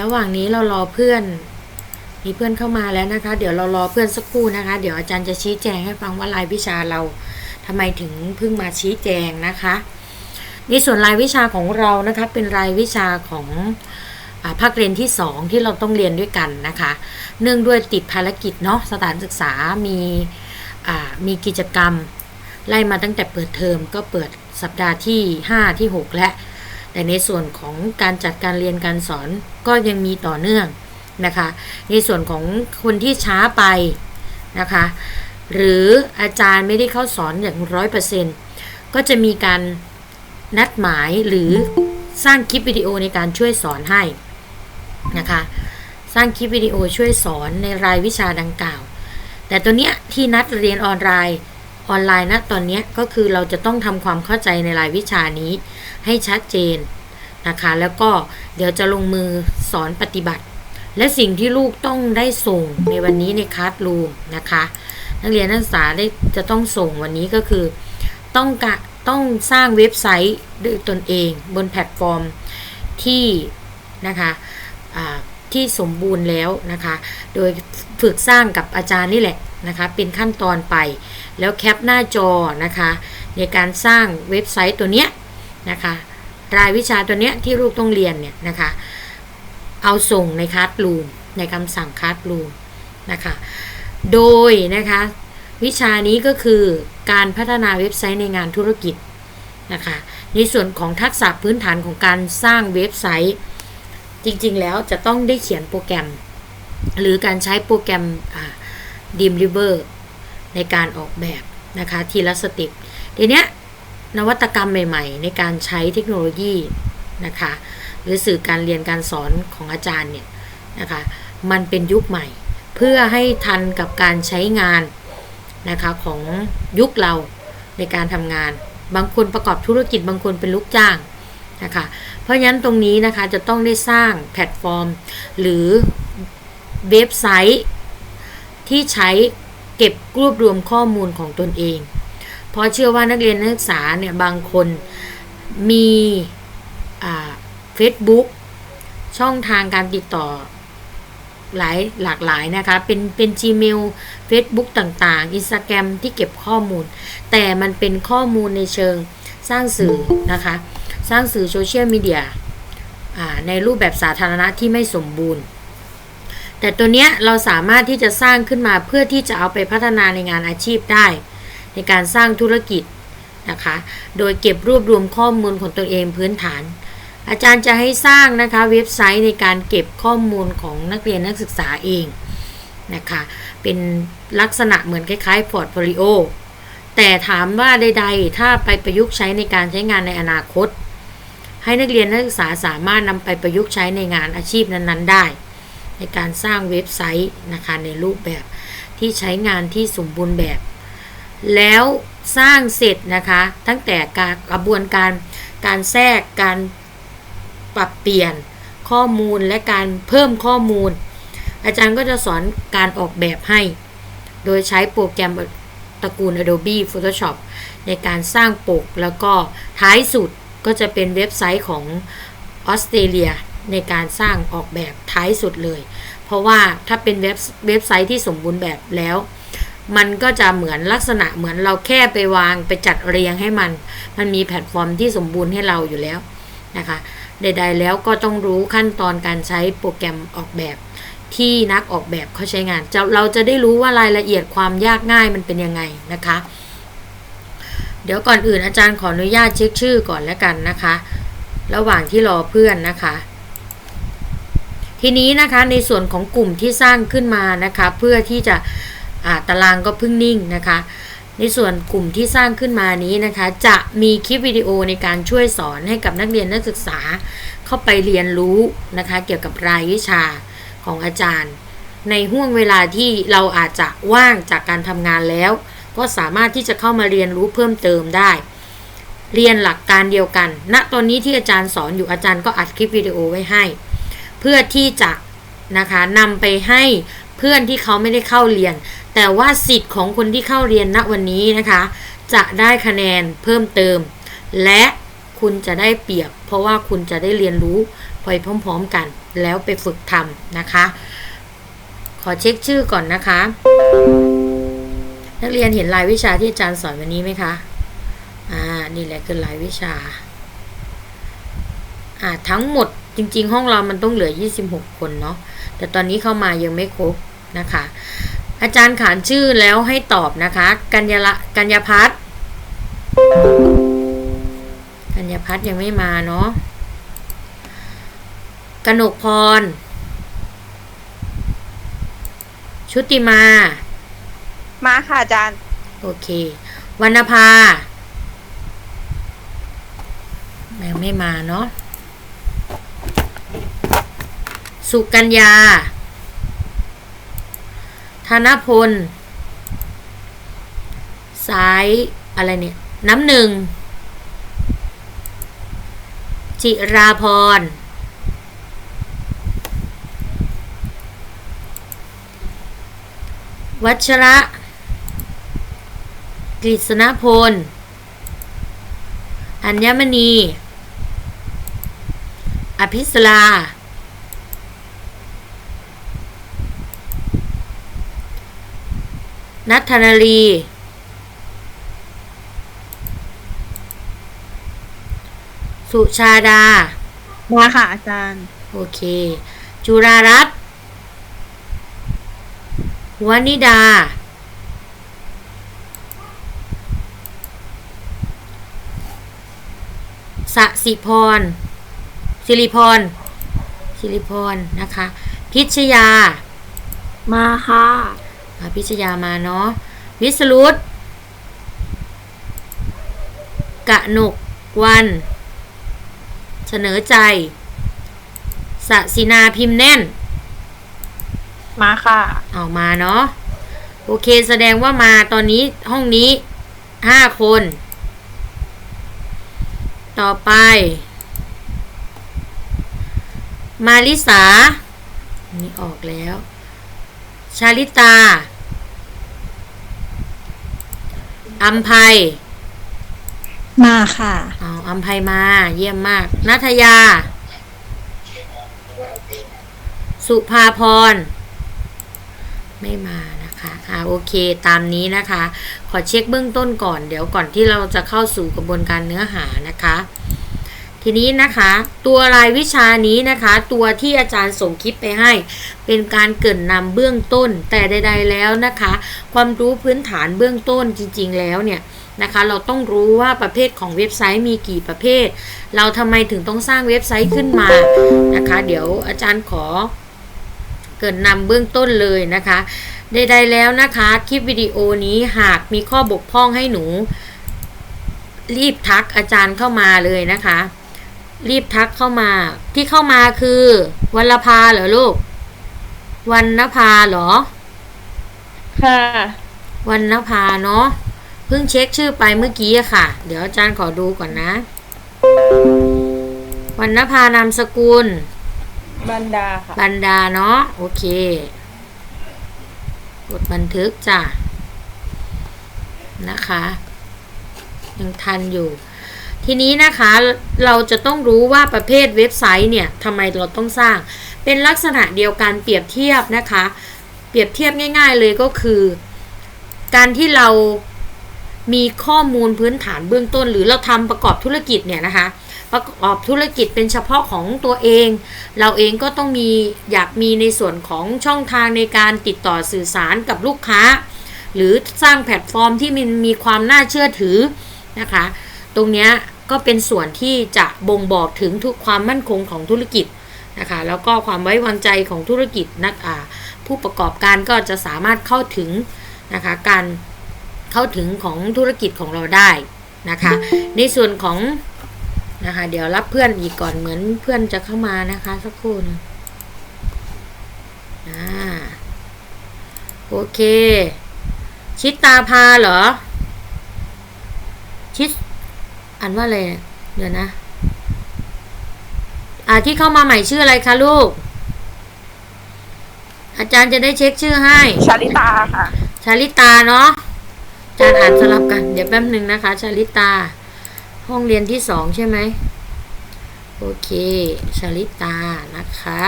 ระหว่างนี้เรารอเพื่อนมีเพื่อนเข้ามาแล้วนะคะ เดี๋ยวเรารอเพื่อนสักครู่นะคะ เดี๋ยวอาจารย์จะชี้แจงให้ฟังว่ารายวิชาเราทำไมถึงเพิ่งมาชี้แจงนะคะ ในส่วนรายวิชาของเรานะคะเป็นรายวิชาของอาภาคเรียนที่ 2 ที่เราต้องเรียนด้วยกันนะคะ เนื่องด้วยติดภารกิจเนาะสถานศึกษามีอ่ามีกิจกรรม ไล่มาตั้งแต่เปิดเทอมก็เปิดสัปดาห์ที่ 5 ที่ 6 และ แต่ในส่วนของการจัดการเรียนการสอนก็ยังมีต่อเนื่องนะคะ ในส่วนของคนที่ช้าไปนะคะ หรืออาจารย์ไม่ได้เข้าสอนอย่างร้อยเปอร์เซ็นต์ก็จะมีการนัดหมายหรือสร้างคลิปวิดีโอในการช่วยสอนให้นะคะ สร้างคลิปวิดีโอช่วยสอนในรายวิชาดังกล่าว แต่ตัวเนี้ยที่นัดเรียนออนไลน์ ออนไลน์นะตอนนี้ก็คือเราจะต้องทำความเข้าใจในรายวิชานี้ให้ชัดเจนนะคะแล้วก็เดี๋ยวจะลงมือสอนปฏิบัติ และสิ่งที่ลูกต้องได้ส่งในวันนี้ในคลาสรูมนะคะ นักเรียนนักศึกษาได้จะต้องส่งวันนี้ก็คือ ต้องกะต้องสร้างเว็บไซต์ด้วยตนเองบนแพลตฟอร์มที่นะคะที่สมบูรณ์แล้วนะคะ โดยฝึกสร้างกับอาจารย์นี่แหละ นะคะ เป็นขั้นตอนไป แล้วแคปหน้าจอนะคะ ในการสร้างเว็บไซต์ตัวเนี้ยนะคะรายวิชาตัวเนี้ยที่ลูกต้องเรียนเนี่ยนะคะ เอาส่งในคลาสรูมในคำสั่งคลาสรูมนะคะ โดยนะคะวิชานี้ก็คือการพัฒนาเว็บไซต์ในงานธุรกิจนะคะ ในส่วนของทักษะพื้นฐานของการสร้างเว็บไซต์ จริงๆแล้วจะต้องได้เขียนโปรแกรม หรือการใช้โปรแกรม ดีมลิเวอร์ในการออกแบบนะคะทีละสเต็ปทีเนี้ยนวัตกรรมใหม่ ๆ ในการใช้เทคโนโลยีนะคะหรือสื่อการเรียนการสอนของอาจารย์เนี่ยนะคะมันเป็นยุคใหม่ เพื่อให้ทันกับการใช้งานนะคะของยุคเราในการทำงาน บางคนประกอบธุรกิจบางคนเป็นลูกจ้างนะคะเพราะฉะนั้นตรงนี้นะคะจะต้องได้สร้างแพลตฟอร์ม หรือเว็บไซต์ ที่ใช้เก็บรวบรวมข้อมูลของตนเอง เพราะเชื่อว่านักเรียนนักศึกษาเนี่ยบางคนมีเฟซบุ๊กช่องทางการติดต่อหลายหลากหลายนะคะ เป็นเป็น Gmail Facebook ต่างๆ Instagram ที่เก็บข้อมูล แต่มันเป็นข้อมูลในเชิงสร้างสื่อนะคะ สร้างสื่อโซเชียลมีเดียในรูปแบบสาธารณะที่ไม่สมบูรณ์ แต่ตัวเนี้ยเราสามารถที่จะสร้างขึ้นมาเพื่อที่จะเอาไปพัฒนาในงานอาชีพได้ ในการสร้างธุรกิจนะคะ โดยเก็บรวบรวมข้อมูลของตัวเองพื้นฐาน อาจารย์จะให้สร้างนะคะเว็บไซต์ในการเก็บข้อมูลของนักเรียนนักศึกษาเองนะคะ เป็นลักษณะเหมือนคล้ายๆพอร์ตโฟลิโอ แต่ถามว่าใดๆ ถ้าไปประยุกต์ใช้ในการใช้งานในอนาคต ให้นักเรียนนักศึกษาสามารถนำไปประยุกต์ใช้ในงานอาชีพนั้นๆ ได้ ในการสร้างเว็บไซต์นะคะในรูปแบบที่ใช้งานที่สมบูรณ์แบบ แล้วสร้างเสร็จนะคะ ตั้งแต่การกระบวนการการแทรกการปรับเปลี่ยนข้อมูลและการเพิ่มข้อมูล อาจารย์ก็จะสอนการออกแบบให้ โดยใช้โปรแกรมตระกูล Adobe Photoshop ในการสร้างปกแล้วก็ท้ายสุดก็จะเป็นเว็บไซต์ของออสเตรเลีย ในการสร้างออกแบบท้ายสุดเลย เพราะว่าถ้าเป็นเว็บเว็บไซต์ที่สมบูรณ์แบบแล้ว มันก็จะเหมือนลักษณะเหมือนเราแค่ไปวางไปจัดเรียงให้มัน มันมีแพลตฟอร์มที่สมบูรณ์ให้เราอยู่แล้วนะคะใดๆแล้วก็ต้องรู้ขั้นตอนการใช้โปรแกรมออกแบบที่นักออกแบบเขาใช้งาน เราจะได้รู้ว่ารายละเอียดความยากง่ายมันเป็นยังไงนะคะ เดี๋ยวก่อนอื่นอาจารย์ขออนุญาตเช็คชื่อก่อนแล้วกันนะคะ ระหว่างที่รอเพื่อนนะคะ ทีนี้นะคะในส่วนของกลุ่มที่สร้างขึ้นมานะคะเพื่อที่จะตารางก็เพิ่งนิ่งนะคะ ในส่วนกลุ่มที่สร้างขึ้นมานี้นะคะ จะมีคลิปวิดีโอในการช่วยสอนให้กับนักเรียนนักศึกษาเข้าไปเรียนรู้นะคะ เกี่ยวกับรายวิชาของอาจารย์ ในห่วงเวลาที่เราอาจจะว่างจากการทำงานแล้ว ก็สามารถที่จะเข้ามาเรียนรู้เพิ่มเติมได้ เรียนหลักการเดียวกันณตอนนี้ที่อาจารย์สอนอยู่อาจารย์ก็อัดคลิปวิดีโอไว้ให้ เพื่อที่จะนะคะนำไปให้เพื่อนที่เขาไม่ได้เข้าเรียน แต่ว่าสิทธิ์ของคนที่เข้าเรียนณวันนี้นะคะ จะได้คะแนนเพิ่มเติม และคุณจะได้เปรียบ เพราะว่าคุณจะได้เรียนรู้ไปพร้อม ๆกัน แล้วไปฝึกทำนะคะ ขอเช็คชื่อก่อนนะคะ นักเรียนเห็นรายวิชาที่อาจารย์สอนวันนี้ไหมคะอ่านี่แหละคือรายวิชาอ่าทั้งหมด จริง ๆ ห้องเรามันต้องเหลือ 26 คนเนาะแต่ตอนนี้เข้ามายังไม่ครบนะคะ อาจารย์ขานชื่อแล้วให้ตอบนะคะ กัญญาละกัญญาพัฒน์กัญญาพัฒน์ยังไม่มาเนาะกนกพร ชุติมา มาค่ะอาจารย์ โอเค วรรณภายังไม่มาเนาะ สุกัญญา ธนพล สายอะไรเนี่ย น้ำหนึ่ง จิราพร วัชระ กฤษณพล อัญมณี อภิสลา นัทธนาลีสุชาดา มาค่ะอาจารย์ โอเค จุรารัตน์วนิดา สสิพร สิริพร สิริพรนะคะ พิชยา มาค่ะอ่า พิชยามาเนาะวิสรุตกะหนกวัน เสนอใจสสินาพิมพ์แน่น มาค่ะออกมาเนาะโอเคแสดงว่ามาตอนนี้ห้องนี้ห้าคน ต่อไป มาริสาอันนี่ออกแล้ว ชาลิตา อัมภัย มาค่ะเอาอัมภัยมา เยี่ยมมาก นัทยา สุภาพร ไม่มานะคะอ่าโอเค ตามนี้นะคะ ขอเช็คเบื้องต้นก่อน เดี๋ยวก่อนที่เราจะเข้าสู่กระบวนการเนื้อหานะคะ ทีนี้นะคะ ตัวรายวิชานี้นะคะ ตัวที่อาจารย์ส่งคลิปไปให้ เป็นการเกรินนำเบื้องต้นแต่ใด ๆ แล้วนะคะ ความรู้พื้นฐานเบื้องต้นจริง ๆ แล้วเนี่ยนะคะเราต้องรู้ว่าประเภทของเว็บไซต์มีกี่ประเภท เราทำไมถึงต้องสร้างเว็บไซต์ขึ้นมานะคะ เดี๋ยวอาจารย์ขอเกรินนำเบื้องต้นเลยนะคะใดๆแล้วนะคะคลิปวิดีโอนี้หากมีข้อบกพร่องให้หนู รีบทักอาจารย์เข้ามาเลยนะคะ รีบทักเข้ามา ที่เข้ามาคือวรรณภาเหรอลูกวรรณภาเหรอ ค่ะวรรณภาเนาะเพิ่งเช็คชื่อไปเมื่อกี้อะค่ะ เดี๋ยวอาจารย์ขอดูก่อนนะวรรณภานามสกุลบรรดาค่ะบรรดาเนาะโอเค กดบันทึกจ้ะนะคะ ยังทันอยู่ ทีนี้นะคะเราจะต้องรู้ว่าประเภทเว็บไซต์เนี่ยทำไมเราต้องสร้าง เป็นลักษณะเดียวกันเปรียบเทียบนะคะ เปรียบเทียบง่าย ๆ เลยก็คือ การที่เรามีข้อมูลพื้นฐานเบื้องต้น หรือเราทำประกอบธุรกิจเนี่ยนะคะประกอบธุรกิจเป็นเฉพาะของตัวเอง เราเองก็ต้องมีอยากมีในส่วนของช่องทางในการติดต่อสื่อสารกับลูกค้า หรือสร้างแพลตฟอร์มที่มันมีความน่าเชื่อถือนะคะ ตรงเนี้ย ก็เป็นส่วนที่จะบ่งบอกถึงทุกความมั่นคงของธุรกิจนะคะแล้วก็ความไว้วางใจของธุรกิจนักผู้ประกอบการก็จะสามารถเข้าถึงนะคะการเข้าถึงของธุรกิจของเราได้นะคะในส่วนของนะคะเดี๋ยวรับเพื่อนอีกก่อนเหมือนเพื่อนจะเข้ามานะคะสักครู่นึงอ่าโอเค ชิตาพาเหรอ ชิด อ่านว่าอะไรเนี่ยเดี๋ยวนะ อ่าที่เข้ามาใหม่ชื่ออะไรคะลูก อาจารย์จะได้เช็คชื่อให้ ชาลิตาค่ะ ชาลิตาเนาะอาจารย์อ่านสลับกัน เดี๋ยวแป๊บหนึ่งนะคะ ชาลิตา ห้องเรียนที่สองใช่ไหม โอเคชลิตานะคะ